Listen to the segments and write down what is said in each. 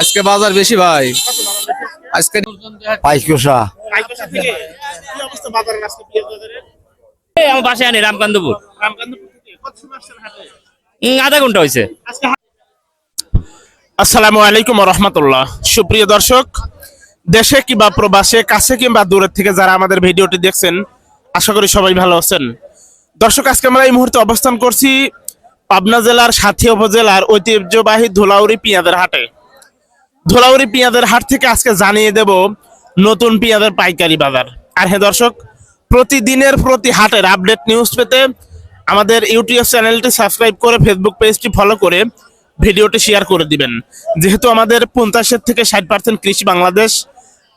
আজকে বাজার বেশি ভাই। আজকে পাইকোষা আমার বাসায় আনি রামকান্তপুর। আধা ঘণ্টা হয়েছে আসসালামু আলাইকুম রহমতুল্লাহ। সুপ্রিয় দর্শক দেশে কিংবা প্রবাসে কাছে কিংবা দূরের থেকে যারা আমাদের ভিডিওটি দেখছেন আশা করি সবাই ভালো আছেন। দর্শক আজকে আমরা এই মুহূর্তে অবস্থান করছি পাবনা জেলার সাথী উপজেলার ঐতিহ্যবাহী ধুলাউরি পেঁয়াজের হাটে। ধুলাউরি পেঁয়াজের হাট থেকে আজকে জানিয়ে দেব নতুন পেঁয়াজের পাইকারি বাজার। আর হ্যাঁ দর্শক, প্রতিদিনের প্রতি হাটের আপডেট নিউজ পেতে আমাদের ইউটিউব চ্যানেলটি সাবস্ক্রাইব করে ফেসবুক পেজটি ফলো করে ভিডিওটি শেয়ার করে দিবেন। যেহেতু আমাদের পঞ্চাশের থেকে ষাট পার্সেন্ট কৃষি বাংলাদেশ,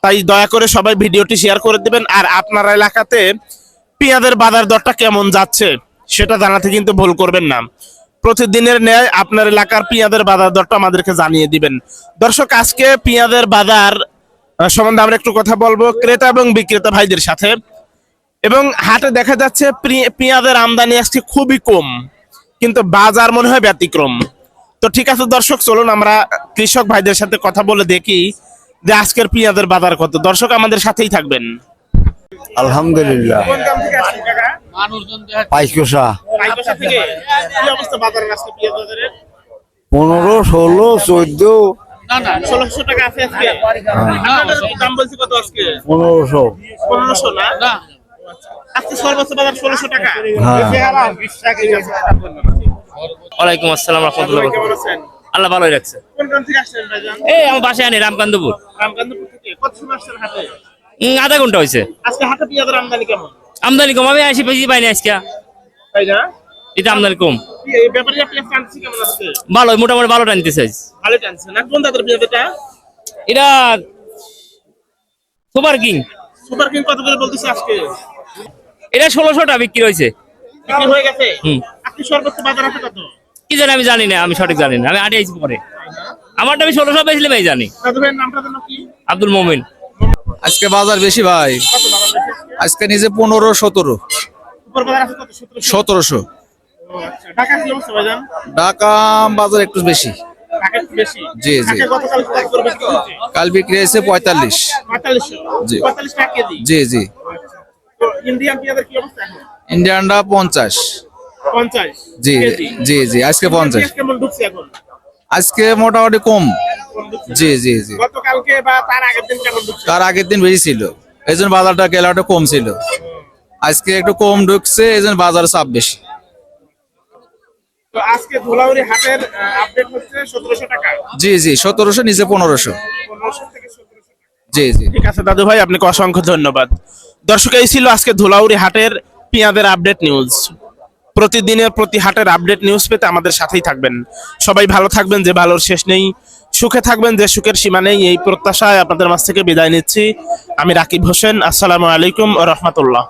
তাই দয়া করে সবাই ভিডিওটি শেয়ার করে দিবেন। আর আপনার এলাকাতে পেঁয়াজের বাজার দরটা কেমন যাচ্ছে, সেটা জানাতে কিন্তু ভুল করবেন না। প্রতিদিনের ন্যায় আপনার এলাকার পেঁয়াজের বাজার দরটা আমাদেরকে জানিয়ে দিবেন। দর্শক আজকে পেঁয়াজের বাজার সম্বন্ধে আমরা একটু কথা বলব ক্রেতা এবং বিক্রেতা ভাইদের সাথে। এবং হাটে দেখা যাচ্ছে পেঁয়াজের আমদানি আসছে খুবই কম কিন্তু বাজার মনে হয় ব্যতিক্রম। তো ঠিক আছে দর্শক চলুন আমরা কৃষক ভাইদের সাথে কথা বলে দেখি যে আজকের পেঁয়াজের বাজার কত। দর্শক আমাদের সাথেই থাকবেন। আলহামদুলিল্লাহ। পাইকোষা পনেরো ষোলো চোদ্দ। ষোলোশো টাকা আছে দাম বলছি কত আজকে? পনেরোশো। পনেরোশো না? আজকে সর্বোচ্চ বাজার ষোলোশো টাকা। ঠিক আছে। ওয়ালাইকুম আসসালাম রহমতুল্লাহ আল্লাহ ভালোই রাখছে। কোন গ্রাম থেকে আসছেন ভাইজান? এই আমার বাসায় আনি রামকান্তপুর। রামকান্তপুর থেকে। কত সময় আসছেন আধা ঘণ্টা হয়েছে আজকে হাটে পেঁয়াজের আমদানি কেমন? আমদানি কম আমি আসি বেশি পাইনি আজকে। তাই না? এটা আমদানি কম। ভালো মোটামুটি ভালো টানতে চাইছি ভালো টানছে না? কোন দাদার পেঁয়াজ এটা? এটা সুপার কিং। সুপার কিং কত করে বলতেছে আজকে? এটা ষোলোশোটা বিক্রি হয়েছে। বিক্রি হয়ে গেছে? হুম। আপনি সর্বোচ্চ বাজার আছে কত? কি জানি আমি জানি না আমি সঠিক জানি না আমি আটে আইছি পরে। আমারটা আমি ষোলোশো বেছিলাম এই জানি। আব্দুল মোমিন। আজকে বাজার বেশি ভাই। বেশি? আজকে নিজে পনেরো সতেরো। সতেরোশো। ঢাকা বাজার একটু বেশি। জি, জি। কাল বিক্রি হয়েছে পঁয়তাল্লিশ। জি। জি জি। ইন্ডিয়ানটা পঞ্চাশ। জি জি জি। আজকে পঞ্চাশ। আজকে মোটামুটি কম। জি জি জি। তার আগের দিন কেমন তার আগের দিন বেশি ছিল। এই জন্য বাজারটা কেলাটা কম ছিল। আজকে একটু কম ঢুকছে এই জন্য বাজার চাপ বেশি। আজকে ধুলাউড়ি হাটের আপডেট হচ্ছে সতেরোশো টাকা। জি জি নিচে থেকে ঠিক আছে দাদু ভাই আপনাকে অসংখ্য ধন্যবাদ। দর্শক এই ছিল আজকে ধুলাউড়ি হাটের পেঁয়াজের আপডেট নিউজ প্রতিদিনের প্রতি হাটের আপডেট নিউজ পেতে আমাদের সাথেই থাকবেন। সবাই ভালো থাকবেন যে ভালোর শেষ নেই। সুখে থাকবেন, যে সুখের সীমা নেই, এই প্রত্যাশায় আপনাদের মাছ থেকে বিদায় নিচ্ছি। আমি রাকিব হোসেন, আসসালামু আলাইকুম রহমতুল্লাহ।